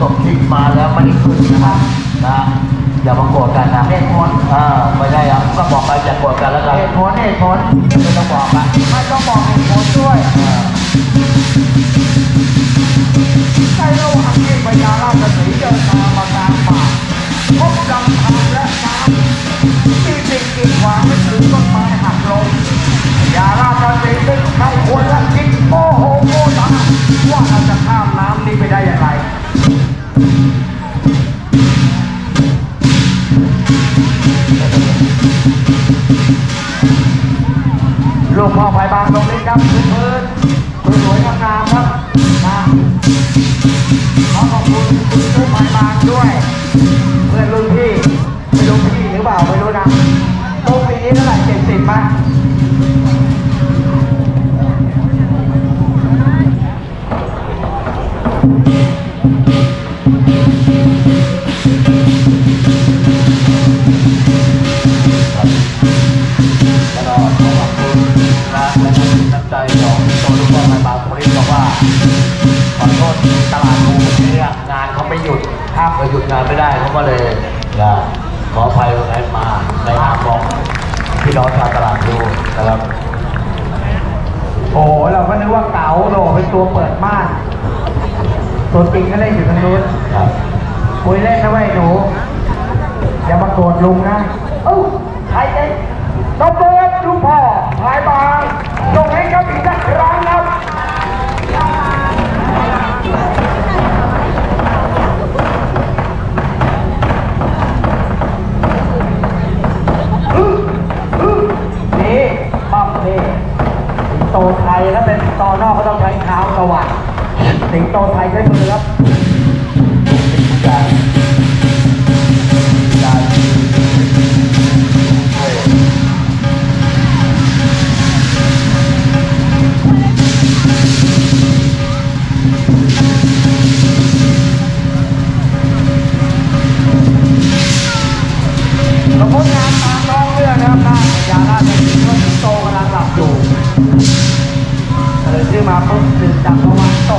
สมทิศมาแล้วไม่ได้ขึ้นนะครับนะอย่ามาโกรธกันนะเหตุผลอ่าไม่ได้อะก็บอกไปจะโกรธกันแล้วกันเหตุผลเหตุผลไม่ต้องบอกอะไม่ต้องบอกเหตุผลด้วยใช่ระหว่างที่พญาราชสีเดินทางมากลางป่าพบดังทางและน้ำที่สิ่งกีดขวางไม่ถึงต้นไม้หักลงพญาราชสีได้ใช้คนละคิดโอ้โหโมตาว่าเราจะข้าม ตลาดภูเนี่ยงานเขาไม่หยุดภาพเขาหยุดงานไม่ได้เขาก็เลยนะขอไปตรงนั้นมาในนามของพี่น้องชาวตลาดภูนะครับ โอ้เราก็นึกว่าเก๋าโหลเป็นตัวเปิดม่านตัวจริงก็เล่นอยู่ทางนู้นคุยเล่นนะเว้ยหนูอย่ามาโกรธลุงนะเอ้าใครเองระเปิดลูกพ่อหายบางส่งให้เขาอีกสักครั้งครับ สว่างสิงโตไทยใช้มือครับ 哦，是打包吗？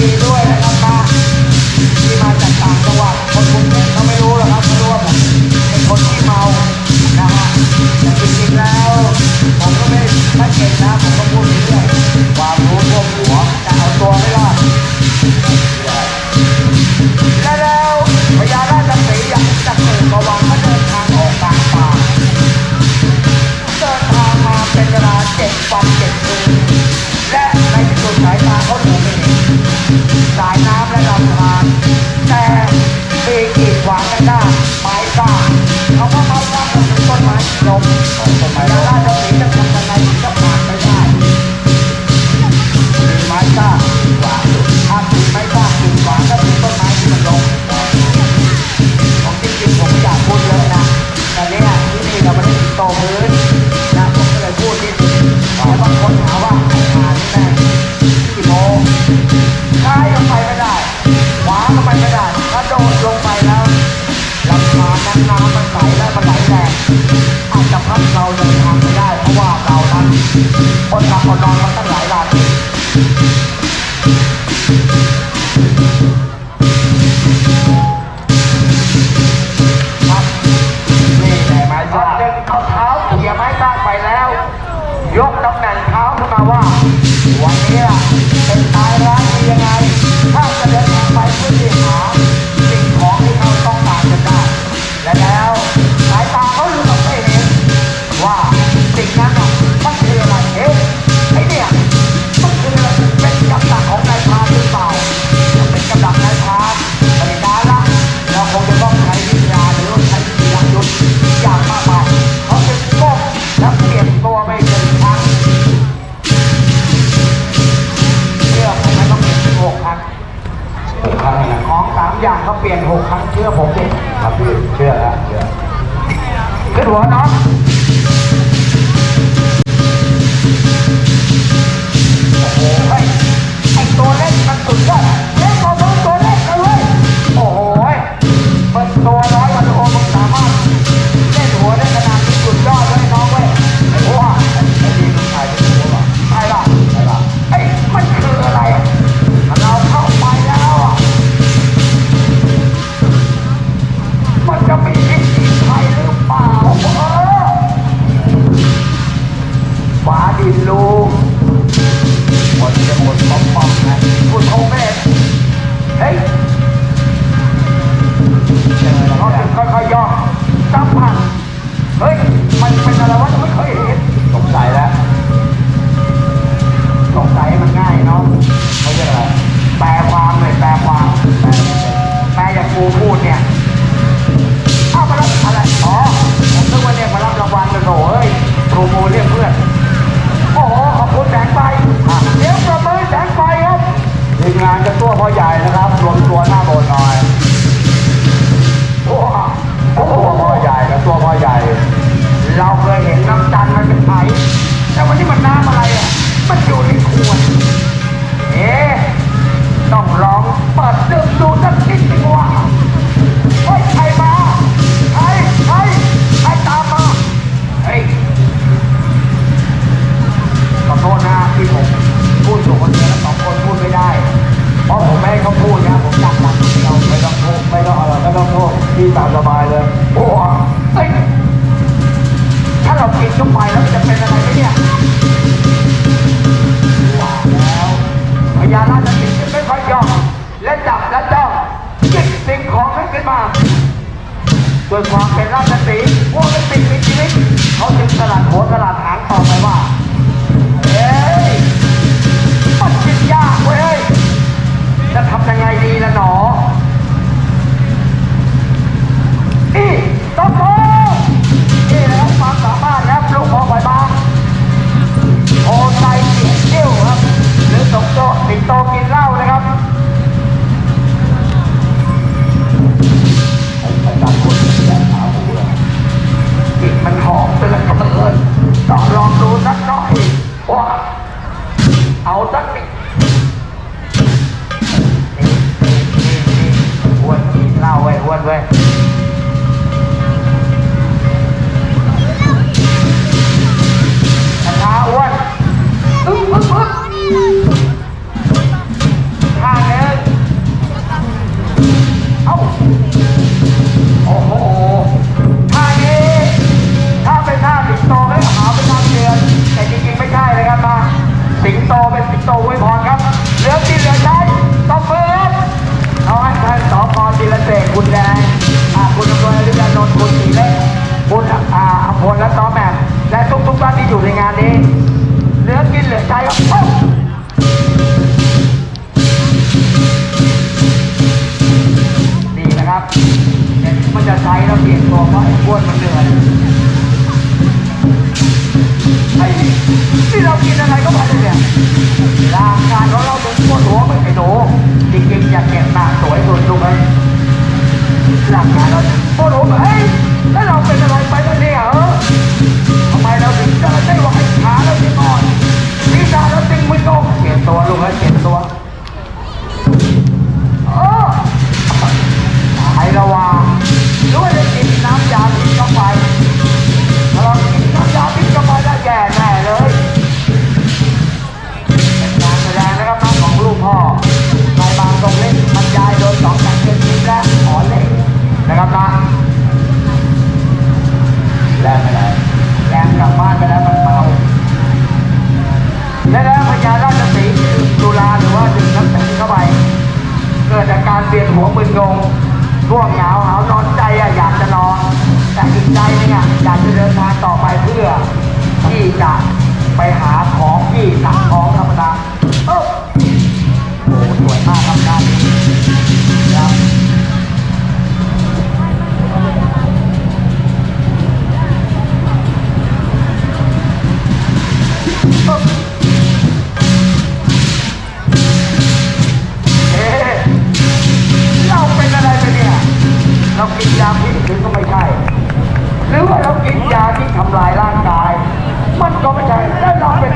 รีด้วยนะครับมาที่มาจากต่างจังหวัดคนกรุงเทพเขาไม่รู้หรอกครับม่รู้ว่าผเป็นคนที่เมานะฮะแต่จริงๆแล้วผมก็ไม่ไม่เก่งนะผมก็พูดเรื่ความรู้พวกหัวจะเอาตัวไม่รอด พ่อใหญ่นะครับ ก็ไปแล้วจะเป็นอะไรไหมเนี่ยว่าแล้วพญาราชสิงห์ไม่ค่อยยอมและจับและจ้องจิกสิ่งของให้ขึ้นมาด้วยความเป็นราชสีพวกเป็นสิ่งมีชีวิตเขาจึงสลัดหัวสลัดหางต่อไปว่าเฮ้ยมัดจิตยากเว้ยจะทำยังไงดีล่ะหนออีต้อง 多，你多ต๊ เป็นสิงโตไว้พรครับ เหลือกินเหลือใช้ต้องเพิ่มเอาให้ท่านสอพรจิรเสกคุณแดงคุณตำรวจอริยานนท์คุณสีเล็กคุณอาอภพลและต้อแม่และทุกทุกท่านที่อยู่ในงานนี้ เหลือกินเหลือใช้ครับดีนะครับมันจะใช้แล้วเปลี่ยนตัวเพราะไอ้บ้วนมันเหนื่อย ไอ้ที่เรากินอะไรก็ไปเลยเนี่ยร่างกายของเราเป็นปวดหัวเหมือนไอ้หนูจริงๆอยากเก็บหน้าสวยสุดดูไหมร่างกายเราโอ้โหเฮ้ยแล้วเราเป็นอะไรไปกันเนี่ย ยนหัวมึนงงร่วงเหงาหาวนอนใจอะอยากจะนอน แต่อีกใจเนี่ย อยากจะเดินทางต่อไปเพื่อ ที่จะไปหาของที่สั่งของธรรมดาโอ้โหสวยมากครับด้านนี้ครับ ยาที่ทำลายร่างกาย มันก็ไม่ใช่แล้วเราเป็น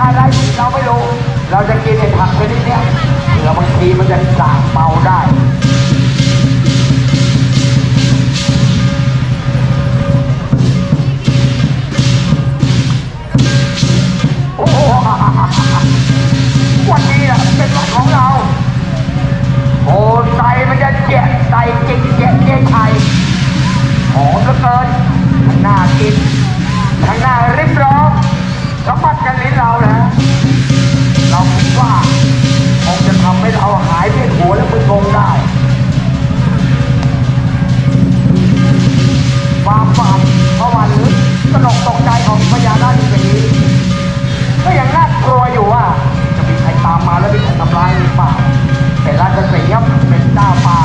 เป็นตายได้ที่เราไม่รู้ เราจะกินไอ้ผักชนิดเนี้ยเผื่อบางทีมันจะสางเมาได้วันนี้อะเป็นวันของเราโอ้ใจมันจะเจ็บใจจริงเจ็บเจ็บไทยหอมเหลือเกินหน้ากิน ลงได้ความฝันเพาวันสนุกตกใจของพญานาคอย่นี้ก็ยังน่ากลัวอยู่ว่า จะมีใครตามมาแล้วมีใครทำร้ายหรือเปล่าแต่ราชเสียบเป็นเจ้าป่า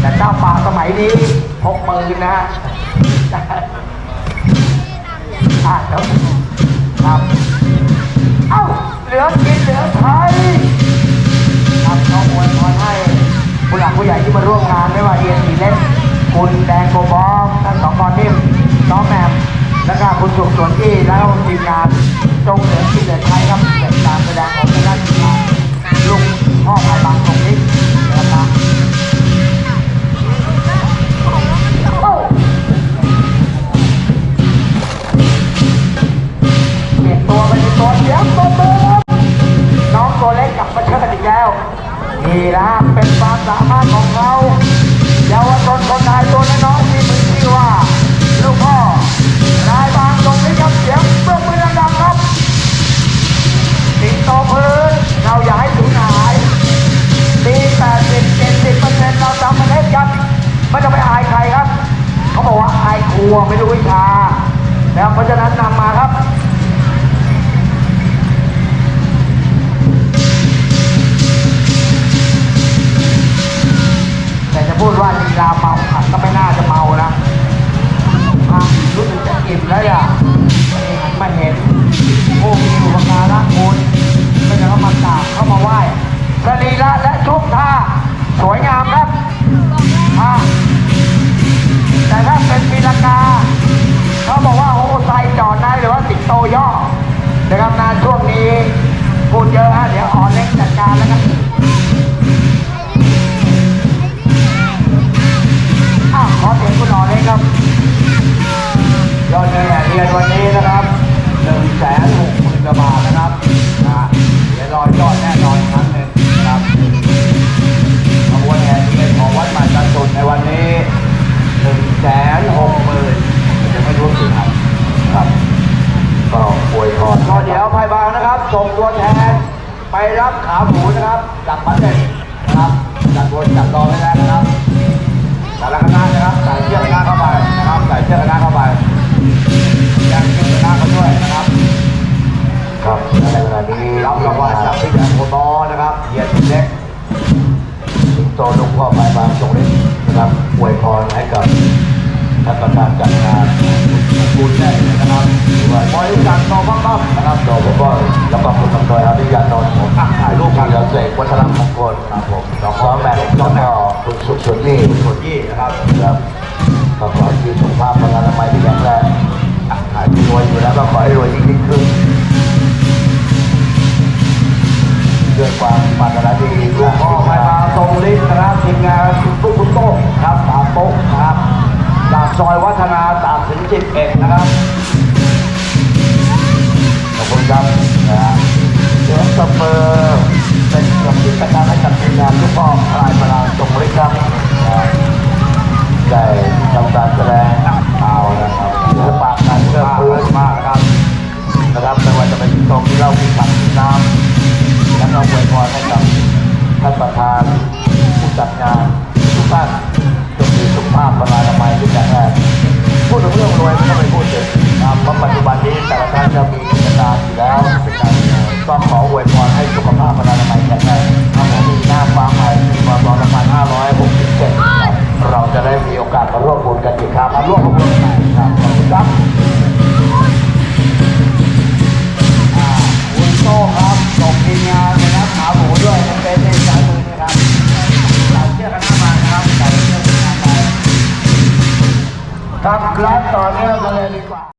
แต่เจ้าป่าสมัยนี้พกปืนนะฮะอ่าเดี๋ ที่มาร่วมงานไม่ว่าเอียนสีเล่นคุณแดงโกบอมท่านสองกรนิ่มน้องแหมมและก็คุณสุขสวนที่แล้วทีมงานจงเหลือกินเหลือใช้ครับเป็นการแสดงของคณะทีมงานลุงพ่อพายบางตรงนี้นะครับเปลี่ยนตัวไปเป็นตัวเสียตัวเบิร์น้องตัวเล็กกลับมาเชิดอีกแล้ว นี่นะเป็นความสามารถของเขาเยาวชนคนไทยตัวน้น สรีระและชุบท่าสวยงามครับแต่ถ้าเป็นปีลกาเขาบอกว่าโอ้ไซจอดได้หรือว่าสิงโตย่อนะครับงานช่วงนี้พูดเยอะฮะเดี๋ยวอ่อนเล็กจัดการแล้วครับขอเสียงคุณหน่อยเลยครับยอดเงินแห่เทียนวันนี้นะครับหนึ่งแสนหกหมื่นกว่าบาทนะครับนะเดี๋ยวรอยอดแน่นอนครับ ยนของวัดใหม่จันทุนในวันนี้หนึ่งแสนหกหมื่นยังไม่รู้สิครับครับก็อวยพรก็เดี๋ยวภายบางนะครับ ส่งตัวแทนไปรับขาหมูนะครับจากพันเด็ดนะครับจากบนจากรอไว้แล้วนะครับแต่ละคณะนะครับใส่เชือกคณะเข้าไปนะครับใส่เชือกคณะเข้าไปแจ้งชื่อคณะเขาด้วยนะครับ ครับในขณะนี้รับรางวัลจากพี่แดงโคต สิงโตลุงพ่อไปบางจงฤทธิ์นะครับอวยพรให้กับท่านประธานจัดงานบุญได้นะครับด้วยบริการนอพักครับนะครับต่อกบัวแล้วก็คุณตำรวจอริยานนท์ผมถ่ายรูปกันแล้วเสกวัฒนมงคลครับผมน้องพ่อแม่น้องพ่อคุณสุขสุดนี่คุณสุดยี่นะครับ ซอยวัฒนาสามถึงสิบเอ็ดนะครับ ขอบคุณครับนะฮะเสียงสเปอร์เป็นกำลังกิจให้กับทีมงานลูกพ่อพลายพลางทรงฤทธิ์ครับได้ทำการแสดงเอานะครับศิลปะการเครื่องพื้นมากครับนะครับไม่ว่าจะเป็นตรงที่เรามีผักมีน้ำและเรา